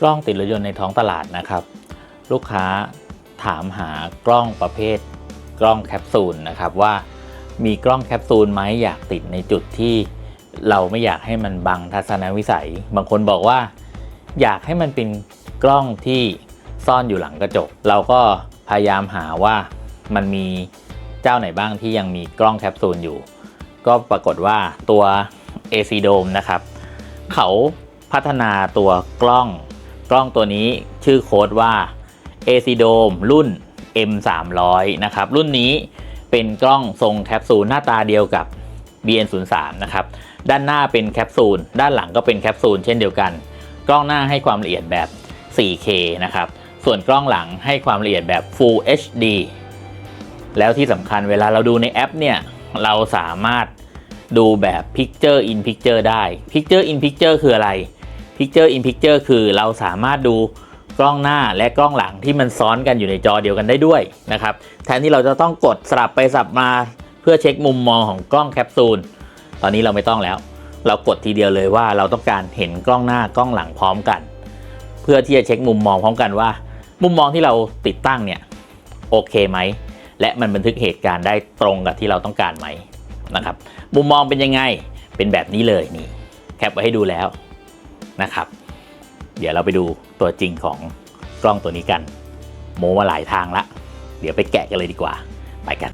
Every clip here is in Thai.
กล้องติดรถยนต์ในท้องตลาดนะครับ ลูกค้าถามหากล้องประเภทกล้องแคปซูลนะครับว่ามีกล้องแคปซูลไหมอยากติดในจุดที่เราไม่อยากให้มันบังทัศนวิสัย บางคนบอกว่า อยากให้มันเป็นกล้องที่ซ่อนอยู่หลังกระจก เราก็พยายามหาว่ามันมีเจ้าไหนบ้างที่ยังมีกล้องแคปซูลอยู่ ก็ปรากฏว่าตัว AC Dome นะครับ เขาพัฒนาตัวกล้อง กล้องตัวนี้ชื่อโค้ดว่า AC d o m รุ่น M 3 0 0นะครับ รุ่นนี้เป็นกล้องทรงแคปซูลหน้าตาเดียวกับ BN 0 3นะครับ ด้านหน้าเป็นแคปซูล ด้านหลังก็เป็นแคปซูลเช่นเดียวกัน กล้องหน้าให้ความละเอียดแบบ 4K นะครับ ส่วนกล้องหลังให้ความละเอียดแบบ Full HD แล้วที่สำคัญเวลาเราดูในแอปเนี่ย เราสามารถดูแบบ Picture in Picture ได้ Picture in Picture คืออะไร Picture in Picture คือเราสามารถดูกล้องหน้าและกล้องหลังที่มันซ้อนกันอยู่ในจอเดียวกันได้ด้วยนะครับแทนที่เราจะต้องกดสลับไปสลับมาเพื่อเช็คมุมมองของกล้องแคปซูลตอนนี้เราไม่ต้องแล้ว เรากดทีเดียวเลยว่าเราต้องการเห็นกล้องหน้ากล้องหลังพร้อมกัน เพื่อที่จะเช็คมุมมองพร้อมกันว่า มุมมองที่เราติดตั้งเนี่ยโอเคไหมและมันบันทึกเหตุการณ์ได้ตรงกับที่เราต้องการไหมนะครับมุมมองเป็นยังไงเป็นแบบนี้เลยนี่แคปไว้ให้ดูแล้ว นะครับ เดี๋ยวเราไปดูตัวจริงของกล้องตัวนี้กัน โมมาหลายทางละ เดี๋ยวไปแกะกันเลยดีกว่า ไปกัน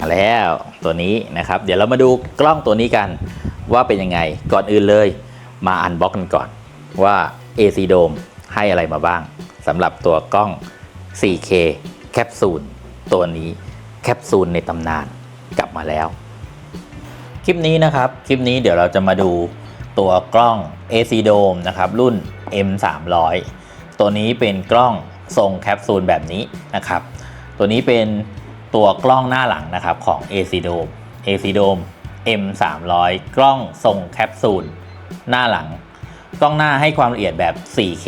มาแล้วตัวนี้นะครับ เดี๋ยวเรามาดูกล้องตัวนี้กันว่าเป็นยังไงก่อนอื่นเลย มาอันบ็อกกันก่อนว่า AC Dome ให้อะไรมาบ้างสำหรับตัวกล้อง 4K แคปซูลตัวนี้แคปซูลในตำนานกลับมาแล้ว คลิปนี้นะครับ คลิปนี้เดี๋ยวเราจะมาดูตัวกล้อง AC Dome นะครับ รุ่น M 3 0 0ตัวนี้เป็นกล้องทรงแคปซูลแบบนี้นะครับ ตัวนี้เป็นตัวกล้องหน้าหลังนะครับของ AC Dome AC Dome M 3 0 0กล้องทรงแคปซูล หน้าหลัง กล้องหน้าให้ความละเอียดแบบ 4K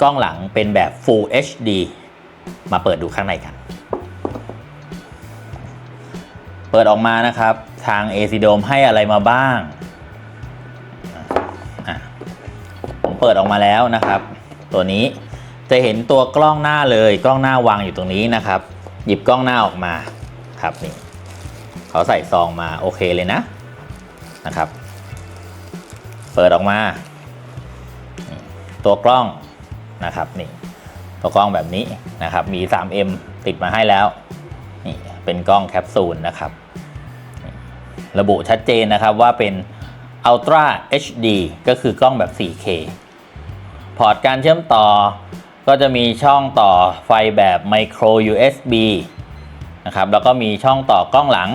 กล้องหลังเป็นแบบ Full HD มาเปิดดูข้างในกัน เปิดออกมานะครับ ทาง AC Dome ให้อะไรมาบ้าง ผมเปิดออกมาแล้วนะครับ ตัวนี้จะเห็นตัวกล้องหน้าเลย กล้องหน้าวางอยู่ตรงนี้นะครับ หยิบกล้องหน้าออกมาครับนี่เขาใส่ซองมาโอเคเลยนะนะครับ เปิดออกมา ตัวกล้องนะครับนี่ตัวกล้องแบบนี้นะครับมี 3M ติดมาให้แล้วนี่เป็นกล้องแคปซูลนะครับ ระบุชัดเจนนะครับว่าเป็น Ultra HD ก็คือกล้องแบบ 4K พอร์ตการเชื่อมต่อก็จะมีช่องต่อไฟแบบ Micro USB นะครับแล้วก็มีช่องต่อกล้องหลัง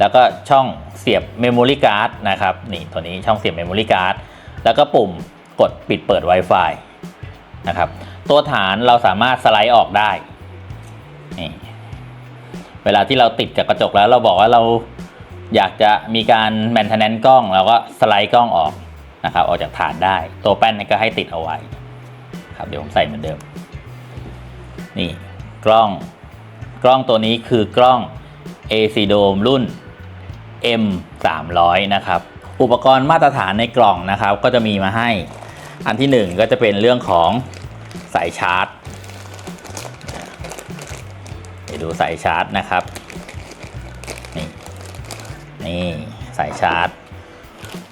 แล้วก็ช่องเสียบ Memory Card นะครับนี่ตัวนี้ช่องเสียบ Memory Card แล้วก็ปุ่มกดปิดเปิด Wi-Fi นะครับตัวฐานเราสามารถสไลด์ออกได้นี่เวลาที่เราติดกับกระจกแล้วเราบอกว่าเราอยากจะมีการ maintenance กล้องเราก็สไลด์กล้องออกนะครับออกจากฐานได้ ตัวแป้นก็ให้ติดเอาไว้ครับเดี๋ยวผมใส่เหมือนเดิม นี่กล้องกล้องตัวนี้คือกล้อง AC Dome รุ่น M 3 0 0นะครับ อุปกรณ์มาตรฐานในกล่องนะครับ ก็จะมีมาให้ อันที่หนึ่งก็จะเป็นเรื่องของสายชาร์จไปดูสายชาร์จนะครับ นี่ นี่สายชาร์จ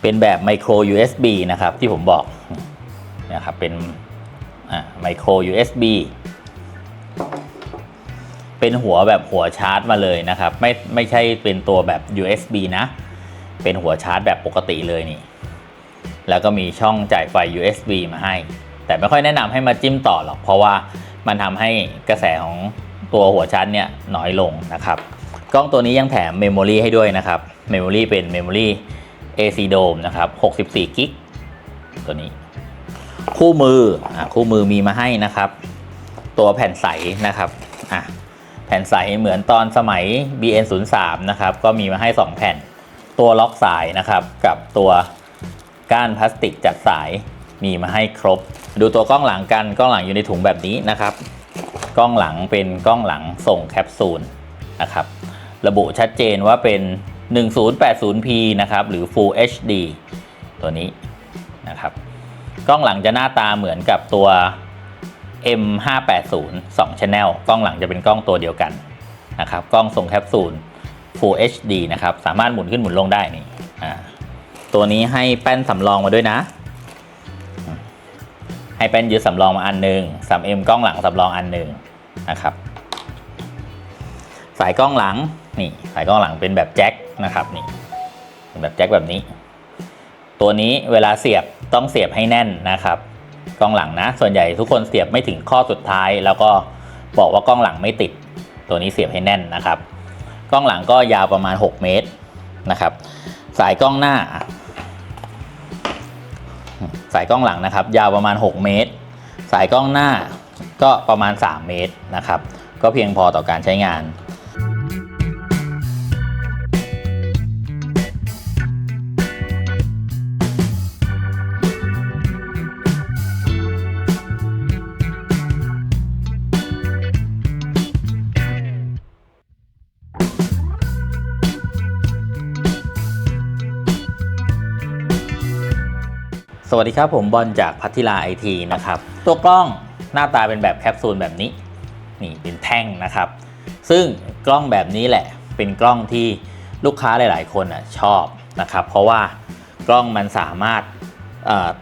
เป็นแบบ micro USB นะครับที่ผมบอกนะครับเป็นอ่า micro USB เป็นหัวแบบหัวชาร์จมาเลยนะครับ ไม่ไม่ใช่เป็นตัวแบบ USB นะ เป็นหัวชาร์จแบบปกติเลยนี่ แล้วก็มีช่องจ่ายไฟ USB มาให้ แต่ไม่ค่อยแนะนำให้มาจิ้มต่อหรอก เพราะว่ามันทำให้กระแสของตัวหัวชาร์จเนี่ยน้อยลงนะครับ กล้องตัวนี้ยังแถมเมมโมรีให้ด้วยนะครับ เมมโมรีเป็นเมมโมรี AC Dome นะครับ64กิกตัวนี้ คู่มืออะคู่มือมีมาให้นะครับ ตัวแผ่นใสนะครับอะ แผ่นใสเหมือนตอนสมัย BN 0 3 นะครับ ก็มีมาให้ 2 แผ่น ตัวล็อกสายนะครับ กับตัวก้านพลาสติกจัดสายมีมาให้ครบ ดูตัวกล้องหลังกัน กล้องหลังอยู่ในถุงแบบนี้นะครับ กล้องหลังเป็นกล้องหลังส่งแคปซูลนะครับ ระบุชัดเจนว่าเป็น 1080p นะครับ หรือ Full HD ตัวนี้นะครับ กล้องหลังจะหน้าตาเหมือนกับตัว M580 2 Channel กล้องหลังจะเป็นกล้องตัวเดียวกันนะครับกล้องส่งแคปซูล Full HD นะครับสามารถหมุนขึ้นหมุนลงได้นี่ตัวนี้ให้แป้นสำรองมาด้วยนะ ให้แป้นยึดสำรองมาอันหนึ่ง 3M กล้องหลังสำรองอันหนึ่งนะครับ สายกล้องหลังนี่สายกล้องหลังเป็นแบบแจ็คนะครับนี่เป็นแบบแจ็คแบบนี้ ตัวนี้เวลาเสียบต้องเสียบให้แน่นนะครับ กล้องหลังนะ ส่วนใหญ่ทุกคนเสียบไม่ถึงข้อสุดท้าย แล้วก็บอกว่ากล้องหลังไม่ติด ตัวนี้เสียบให้แน่นนะครับ กล้องหลังก็ยาวประมาณ 6 เมตรนะครับ สายกล้องหน้า สายกล้องหลังนะครับ ยาวประมาณ 6 เมตร สายกล้องหน้าก็ประมาณ 3 เมตรนะครับ ก็เพียงพอต่อการใช้งาน วัสดีครับผมบอลจากพัทิลาไอทีนะครับตัวกล้องหน้าตาเป็นแบบแคปซูลแบบนี้นี่เป็นแท่งนะครับ ซึ่งกล้องแบบนี้แหละเป็นกล้องที่ลูกค้าหลาย ๆ คนอะชอบนะครับ เพราะว่ากล้องมันสามารถ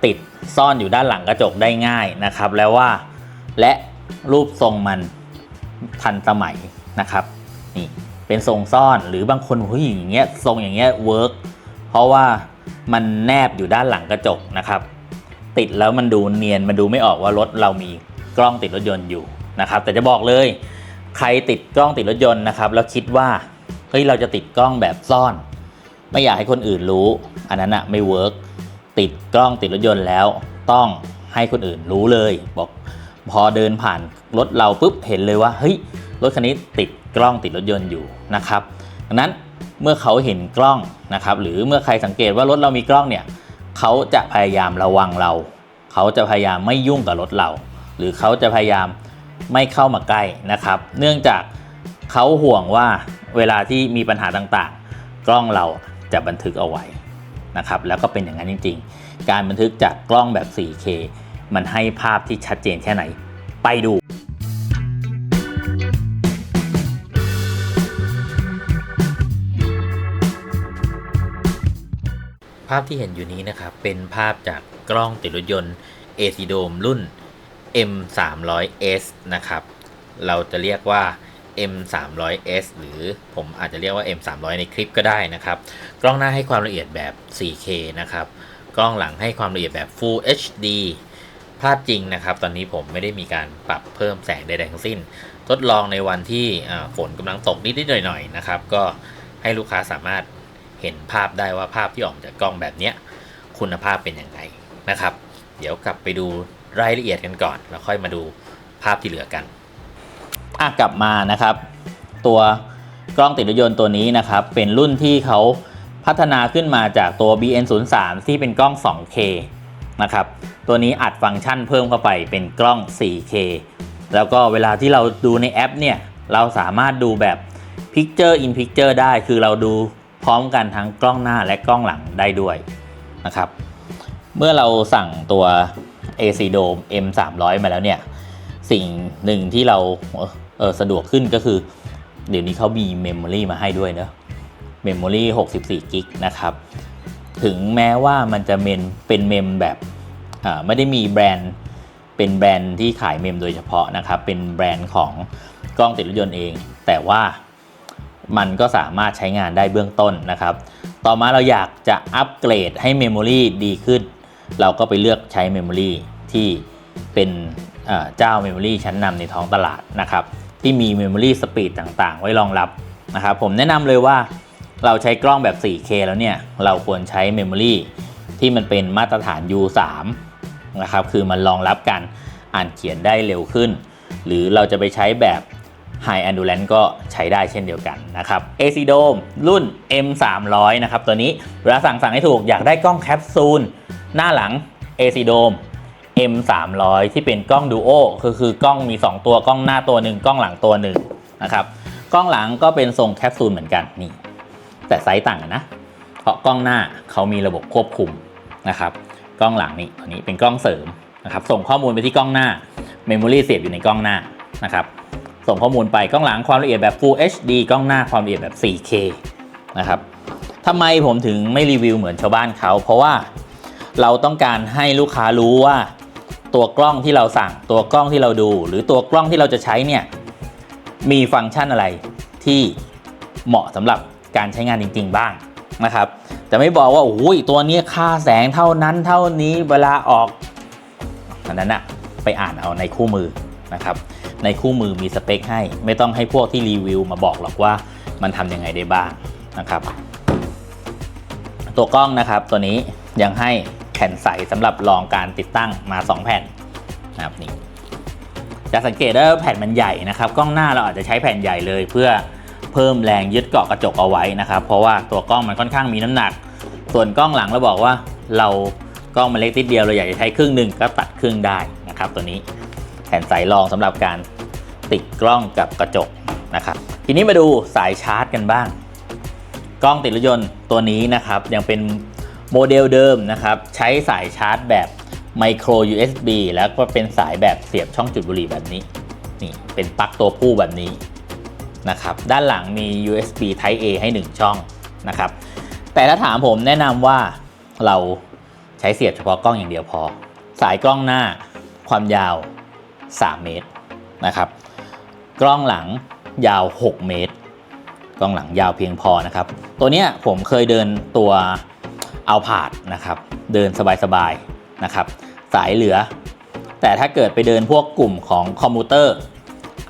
ติดซ่อนอยู่ด้านหลังกระจกได้ง่ายนะครับ แล้วว่าและรูปทรงมันทันสมัยนะครับนี่เป็นทรงซ่อนหรือบางคนผู้หญิงอย่างเงี้ยทรงอย่างเงี้ยเวิร์กเพราะว่า มันแนบอยู่ด้านหลังกระจกนะครับ ติดแล้วมันดูเนียนมันดูไม่ออกว่ารถเรามีกล้องติดรถยนต์อยู่นะครับ แต่จะบอกเลย ใครติดกล้องติดรถยนต์นะครับ แล้วคิดว่าเฮ้ยเราจะติดกล้องแบบซ่อน ไม่อยากให้คนอื่นรู้ อันนั้นอะไม่เวิร์กติดกล้องติดรถยนต์แล้ว ต้องให้คนอื่นรู้เลย บอกพอเดินผ่านรถเราปุ๊บเห็นเลยว่าเฮ้ยรถคันนี้ติดกล้องติดรถยนต์อยู่นะครับดังนั้น เมื่อเขาเห็นกล้องนะครับหรือเมื่อใครสังเกตว่ารถเรามีกล้องเนี่ยเขาจะพยายามระวังเรา เขาจะพยายามไม่ยุ่งกับรถเรา หรือเขาจะพยายามไม่เข้ามาใกล้นะครับ เนื่องจากเขาห่วงว่าเวลาที่มีปัญหาต่างๆ กล้องเราจะบันทึกเอาไว้นะครับแล้วก็เป็นอย่างนั้นจริง ๆ การบันทึกจากกล้องแบบ 4K มันให้ภาพที่ชัดเจนแค่ไหน ไปดูาพที่เห็นอยู่นี้นะครับ เป็นภาพจากกล้องติดรถยนต์ AC d o m รุ่น M 3 0 0 S นะครับ เราจะเรียกว่า M 3 0 0 S หรือผมอาจจะเรียกว่า M 3 0 0 ในคลิปก็ได้นะครับ กล้องหน้าให้ความละเอียดแบบ 4K นะครับ กล้องหลังให้ความละเอียดแบบ Full HD ภาพจริงนะครับ ตอนนี้ผมไม่ได้มีการปรับเพิ่มแสงใดๆทั้งสิ้น ทดลองในวันที่ฝนกำลังตกนิดๆหน่อยๆนะครับ ก็ให้ลูกค้าสามารถ เห็นภาพได้ว่าภาพที่ออกจากกล้องแบบนี้คุณภาพเป็นยังไงนะครับ เดี๋ยวกลับไปดูรายละเอียดกันก่อน แล้วค่อยมาดูภาพที่เหลือกันอะกลับมานะครับ ตัวกล้องติดรถยนต์ตัวนี้นะครับ เป็นรุ่นที่เขาพัฒนาขึ้นมาจากตัว BN03 ที่เป็นกล้อง 2K นะครับ ตัวนี้อัดฟังก์ชันเพิ่มเข้าไปเป็นกล้อง 4K แล้วก็เวลาที่เราดูในแอปเนี่ย เราสามารถดูแบบ Picture in Picture ได้ คือเราดู พร้อมกันทั้งกล้องหน้าและกล้องหลังได้ด้วยนะครับ เมื่อเราสั่งตัว AC Dome M 3 0 0มาแล้วเนี่ย สิ่งหนึ่งที่เราเออสะดวกขึ้นก็คือ เดี๋ยวนี้เขามีเมมโมรีมาให้ด้วยเนอะเมมโมรี64กิกนะครับ ถึงแม้ว่ามันจะเมนเป็นเมมแบบไม่ได้มีแบรนด์เป็นแบรนด์ที่ขายเมมโดยเฉพาะนะครับ เป็นแบรนด์ของกล้องติดรถยนต์เอง แต่ว่า มันก็สามารถใช้งานได้เบื้องต้นนะครับ ต่อมาเราอยากจะอัปเกรดให้เมมโมรีดีขึ้น เราก็ไปเลือกใช้เมมโมรีที่เป็นเจ้าเมมโมรีชั้นนำในท้องตลาดนะครับ ที่มีเมมโมรีสปีดต่างๆ ไว้รองรับนะครับผมแนะนำเลยว่าเราใช้กล้องแบบ 4K แล้วเนี่ย เราควรใช้เมมโมรีที่มันเป็นมาตรฐาน U3 นะครับ คือมันรองรับการอ่านเขียนได้เร็วขึ้น หรือเราจะไปใช้แบบ High Endurance ก็ใช้ได้เช่นเดียวกันนะครับ AC Dome รุ่น M 3 0 0นะครับตัวนี้เวลาสั่งสั่งให้ถูกอยากได้กล้องแคปซูลหน้าหลัง AC Dome M 3 0 0ที่เป็นกล้องดูโอคือคือกล้องมี 2 ตัวกล้องหน้าตัวหนึ่งกล้องหลังตัวหนึ่งนะครับกล้องหลังก็เป็นทรงแคปซูลเหมือนกันนี่แต่ไซส์ต่างกันนะ เพราะกล้องหน้าเขามีระบบควบคุมนะครับกล้องหลังนี่ตัวนี้เป็นกล้องเสริมนะครับส่งข้อมูลไปที่กล้องหน้าเมมโมรีเสียบอยู่ในกล้องหน้านะครับ ส่งข้อมูลไปกล้องหลังความละเอียดแบบ Full HD กล้องหน้าความละเอียดแบบ 4K นะครับทำไมผมถึงไม่รีวิวเหมือนชาวบ้านเขา เพราะว่าเราต้องการให้ลูกค้ารู้ว่า ตัวกล้องที่เราสั่งตัวกล้องที่เราดู หรือตัวกล้องที่เราจะใช้เนี่ยมีฟังก์ชันอะไรที่เหมาะสำหรับการใช้งานจริง ๆ บ้างนะครับจะไม่บอกว่าโอ้ยตัวนี้ค่าแสงเท่านั้นเท่านี้เวลาออกอันนั้นอะไปอ่านเอาในคู่มือนะครับ ในคู่มือมีสเปคให้ ไม่ต้องให้พวกที่รีวิวมาบอกหรอกว่ามันทำยังไงได้บ้างนะครับ ตัวกล้องนะครับตัวนี้ยังให้แผ่นใสสำหรับรองการติดตั้งมา 2 แผ่นนะครับนี่จะสังเกตได้ว่าแผ่นมันใหญ่นะครับ กล้องหน้าเราอาจจะใช้แผ่นใหญ่เลย เพื่อเพิ่มแรงยึดเกาะกระจกเอาไว้นะครับ เพราะว่าตัวกล้องมันค่อนข้างมีน้ำหนัก ส่วนกล้องหลังเราบอกว่าเรากล้องมันเล็กนิดเดียวเราอยากจะใช้ครึ่งหนึ่งก็ตัดครึ่งได้นะครับ ตัวนี้แผ่นใสรองสำหรับการ ติดกล้องกับกระจกนะครับทีนี้มาดูสายชาร์จกันบ้าง กล้องติดรถยนต์ตัวนี้นะครับ ยังเป็นโมเดลเดิมนะครับ ใช้สายชาร์จแบบ micro USB แล้วก็เป็นสายแบบเสียบช่องจุดบุหรี่แบบนี้นี่เป็นปลั๊กตัวผู้แบบนี้นะครับด้านหลังมี USB Type A ให้ 1 ช่องนะครับแต่ถ้าถามผมแนะนำว่าเราใช้เสียบเฉพาะกล้องอย่างเดียวพอ สายกล้องหน้าความยาว 3 เมตรนะครับ กล้องหลังยาว 6 เมตร กล้องหลังยาวเพียงพอนะครับ ตัวเนี้ยผมเคยเดินตัวเอาผาดนะครับ เดินสบายๆนะครับ สายเหลือ แต่ถ้าเกิดไปเดินพวกกลุ่มของคอมพิวเตอร์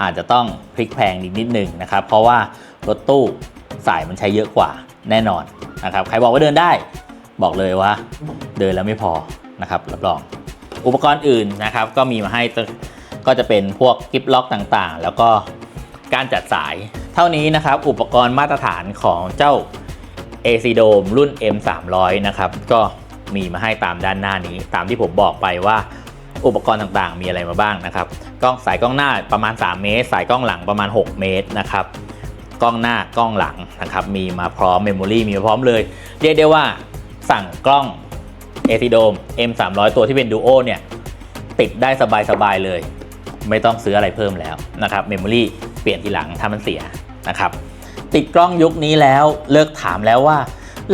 อาจจะต้องพลิกแพงนิดนิดหนึ่งนะครับ เพราะว่ารถตู้สายมันใช้เยอะกว่าแน่นอนนะครับ ใครบอกว่าเดินได้ บอกเลยว่า เดินแล้วไม่พอนะครับรับรอง อุปกรณ์อื่นนะครับ ก็มีมาให้ ก็จะเป็นพวกกิฟล็อกต่างๆ แล้วก็การจัดสาย เท่านี้นะครับ อุปกรณ์มาตรฐานของเจ้า AC Dome รุ่น M 3 0 0นะครับ ก็มีมาให้ตามด้านหน้านี้ ตามที่ผมบอกไปว่าอุปกรณ์ต่างๆ มีอะไรมาบ้างนะครับ กล้องสายกล้องหน้าประมาณ 3 เมตร สายกล้องหลังประมาณ 6 เมตรนะครับ กล้องหน้ากล้องหลังนะครับ มีมาพร้อมเมมโมรีมีมาพร้อมเลย เรียกได้ว่าสั่งกล้อง AC Dome M 3 0 0ตัวที่เป็น Duo เนี่ย ติดได้สบายๆเลย ต้องซื้ออะไรเพิ่มแล้วนะครับเมมโมรีเปลี่ยนทีหลังถ้ามันเสียนะครับติดกล้องยุคนี้แล้วเลิกถามแล้วว่า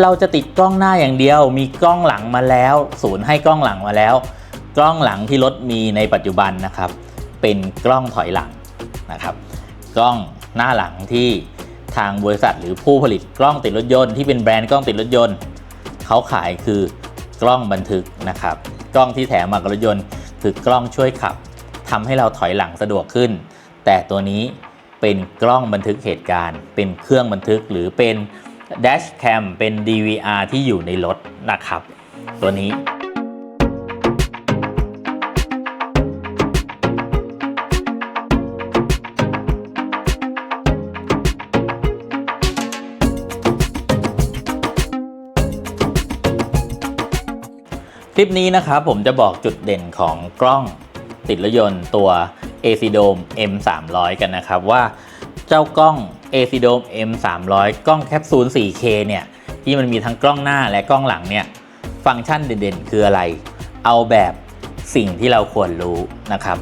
เราจะติดกล้องหน้าอย่างเดียว มีกล้องหลังมาแล้ว ศูนย์ให้กล้องหลังมาแล้ว กล้องหลังที่รถมีในปัจจุบันนะครับ เป็นกล้องถอยหลังนะครับ กล้องหน้าหลังที่ทางบริษัทหรือผู้ผลิตกล้องติดรถยนต์ที่เป็นแบรนด์กล้องติดรถยนต์เขาขายคือกล้องบันทึกนะครับ กล้องที่แถมมากับรถยนต์คือกล้องช่วยขับ ทำให้เราถอยหลังสะดวกขึ้น แต่ตัวนี้เป็นกล้องบันทึกเหตุการณ์ เป็นเครื่องบันทึกหรือเป็นแดชแคมเป็น DVR ที่อยู่ในรถนะครับ ตัวนี้คลิปนี้นะครับผมจะบอกจุดเด่นของกล้อง ติดรถยนต์ตัว AC Dome M 3 0 0กันนะครับว่าเจ้ากล้อง AC Dome M 3 0 0กล้องแคปซูล 4K เนี่ยที่มันมีทั้งกล้องหน้าและกล้องหลังเนี่ยฟังก์ชันเด่นๆ คืออะไร เอาแบบสิ่งที่เราควรรู้นะครับ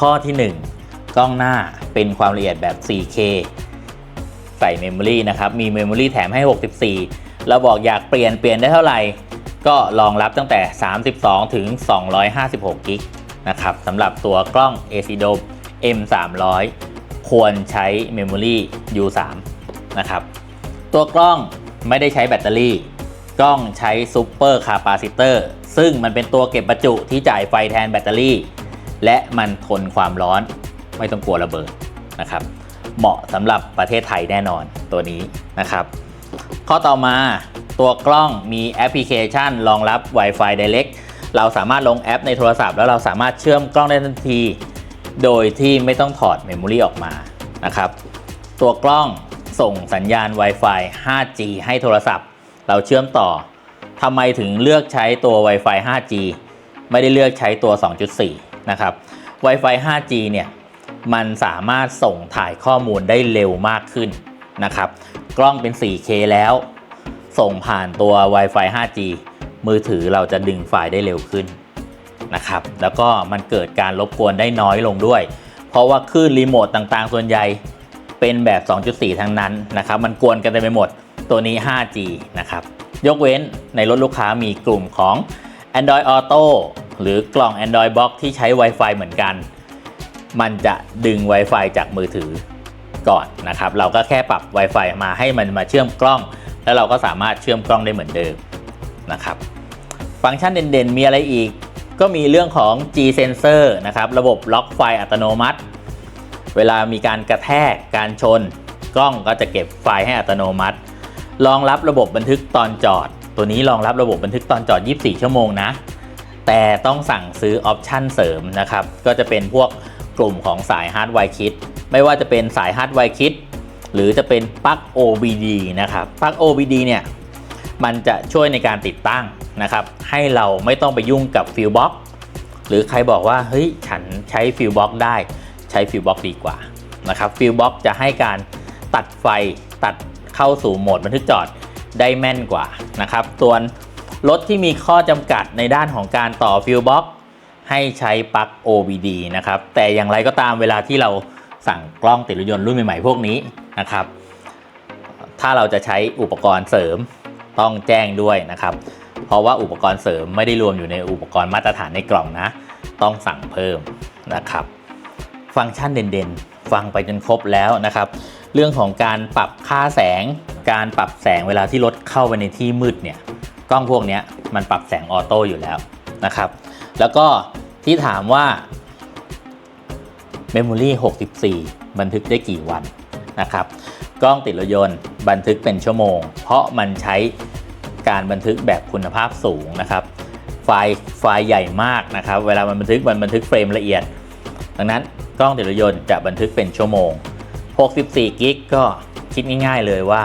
ข้อที่ 1 กล้องหน้าเป็นความละเอียดแบบ 4K ใส่เมมโมรีนะครับ มีเมมโมรีแถมให้ 64 เราบอกอยากเปลี่ยนเปลี่ยนได้เท่าไหร่ ก็รองรับตั้งแต่ 32 ถึง 256 กิก นะครับสำหรับตัวกล้อง a c d o M M 3 0 0ควรใช้เมมโมรี U3 นะครับตัวกล้องไม่ได้ใช้แบตเตอรี่ กล้องใช้ซูเปอร์คาปาซิเตอร์ซึ่งมันเป็นตัวเก็บประจุที่จ่ายไฟแทนแบตเตอรี่ และมันทนความร้อน ไม่ต้องกลัวระเบิดนะครับ เหมาะสำหรับประเทศไทยแน่นอนตัวนี้นะครับ ข้อต่อมาตัวกล้องมีแอปพลิเคชันรองรับ Wi-Fi Direct เราสามารถลงแอปในโทรศัพท์ แล้วเราสามารถเชื่อมกล้องได้ทันที โดยที่ไม่ต้องถอดเมมโมรีออกมานะครับ ตัวกล้องส่งสัญญาณ Wi-Fi 5G ให้โทรศัพท์ เราเชื่อมต่อทำไมถึงเลือกใช้ตัว Wi-Fi 5G ไม่ได้เลือกใช้ตัว 2.4 นะครับ Wi-Fi 5G เนี่ยมันสามารถส่งถ่ายข้อมูลได้เร็วมากขึ้นนะครับ กล้องเป็น 4K แล้ว ส่งผ่านตัว Wi-Fi 5G มือถือเราจะดึงไฟล์ได้เร็วขึ้นนะครับแล้วก็มันเกิดการรบกวนได้น้อยลงด้วย เพราะว่าคลื่นรีโมทต่างๆ ส่วนใหญ่เป็นแบบ 2.4 ทั้งนั้นนะครับ มันกวนกันไปหมดตัวนี้ 5G นะครับยกเว้นในรถลูกค้ามีกลุ่มของ Android Auto หรือกล่อง Android Box ที่ใช้ Wi-Fi เหมือนกัน มันจะดึง Wi-Fi จากมือถือก่อนนะครับ เราก็แค่ปรับ Wi-Fi มาให้มันมาเชื่อมกล้อง แล้วเราก็สามารถเชื่อมกล้องได้เหมือนเดิมนะครับ ฟังก์ชันเด่นๆ มีอะไรอีก ก็มีเรื่องของ G sensor นะครับ ระบบล็อกไฟอัตโนมัติ เวลามีการกระแทกการชน กล้องก็จะเก็บไฟล์ให้อัตโนมัติ รองรับระบบบันทึกตอนจอด ตัวนี้รองรับระบบบันทึกตอนจอด 24 ชั่วโมงนะ แต่ต้องสั่งซื้อออปชันเสริมนะครับ ก็จะเป็นพวกกลุ่มของสายฮาร์ดไวร์คิดไม่ว่าจะเป็นสายฮาร์ดไวร์คิดหรือจะเป็นปลั๊ก OBD นะครับปลั๊ก OBD เนี่ยมันจะช่วยในการติดตั้ง นะครับให้เราไม่ต้องไปยุ่งกับฟิลบ็อกหรือใครบอกว่าเฮ้ยฉันใช้ฟิลบ็อกได้ใช้ฟิลบ็อกดีกว่านะครับฟิลบ็อกจะให้การตัดไฟตัดเข้าสู่โหมดบันทึกจอดได้แม่นกว่านะครับส่วนรถที่มีข้อจำกัดในด้านของการต่อฟิลบ็อกให้ใช้ปลั๊ก OBD นะครับแต่อย่างไรก็ตามเวลาที่เราสั่งกล้องติดรถยนต์รุ่นใหม่ๆพวกนี้นะครับ ถ้าเราจะใช้อุปกรณ์เสริมต้องแจ้งด้วยนะครับ เพราะว่าอุปกรณ์เสริมไม่ได้รวมอยู่ในอุปกรณ์มาตรฐานในกล่องนะ ต้องสั่งเพิ่มนะครับ ฟังก์ชันเด่นๆ ฟังไปจนครบแล้วนะครับ เรื่องของการปรับค่าแสง การปรับแสงเวลาที่รถเข้าไปในที่มืดเนี่ยกล้องพวกนี้มันปรับแสงออโต้อยู่แล้วนะครับ แล้วก็ที่ถามว่า Memory 64 บันทึกได้กี่วันนะครับ กล้องติดรถยนต์บันทึกเป็นชั่วโมง เพราะมันใช้ การบันทึกแบบคุณภาพสูงนะครับไฟล์ไฟล์ใหญ่มากนะครับ เวลามันบันทึกมันบันทึกเฟรมละเอียด ดังนั้นกล้องติดรถยนต์จะบันทึกเป็นชั่วโมง 64 กิกก็คิดง่าย ๆ เลยว่า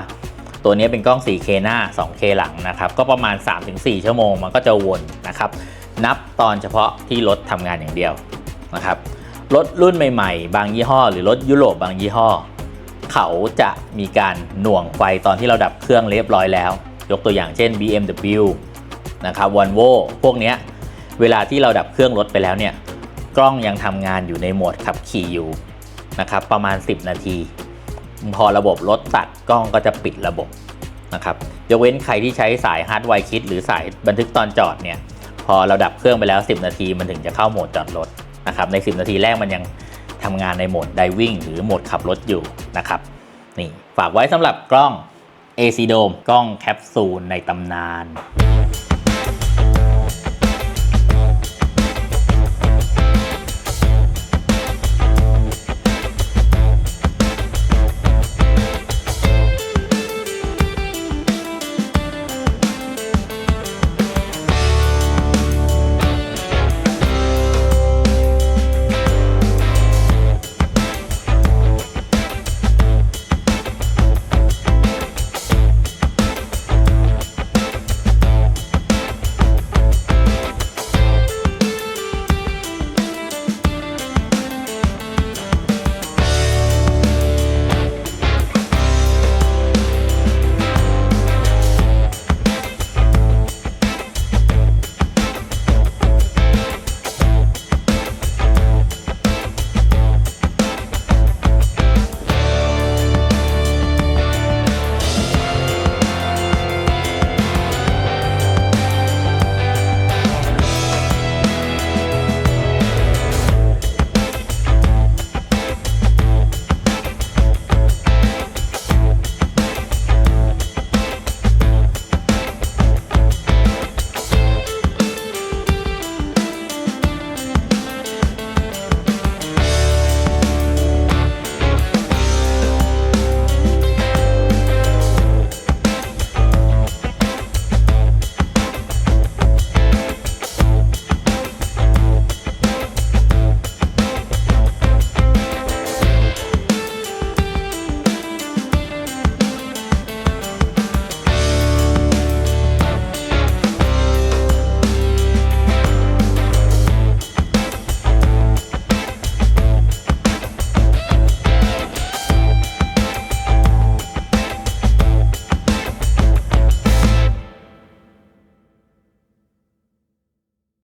ตัวนี้เป็นกล้อง 4K หน้า 2K หลังนะครับ ก็ประมาณ 3-4 ชั่วโมงมันก็จะวนนะครับ นับตอนเฉพาะที่รถทำงานอย่างเดียวนะครับรถรุ่นใหม่ๆ บางยี่ห้อ หรือรถยุโรปบางยี่ห้อ เขาจะมีการหน่วงไฟตอนที่เราดับเครื่องเรียบร้อยแล้ว ยกตัวอย่างเช่น BMW นะครับ Volvo พวกเนี้ยเวลาที่เราดับเครื่องรถไปแล้วเนี่ย กล้องยังทำงานอยู่ในโหมดขับขี่อยู่นะครับประมาณ 10 นาที พอระบบรถตัดกล้องก็จะปิดระบบนะครับยกเว้นใครที่ใช้สายฮาร์ดไวคิดหรือสายบันทึกตอนจอดเนี่ยพอเราดับเครื่องไปแล้ว 10 นาทีมันถึงจะเข้าโหมดจอดรถนะครับใน 10 นาทีแรกมันยังทำงานในโหมดไดวิ่งหรือโหมดขับรถอยู่นะครับนี่ฝากไว้สำหรับกล้อง AC Dome กล้องแคปซูลในตำนาน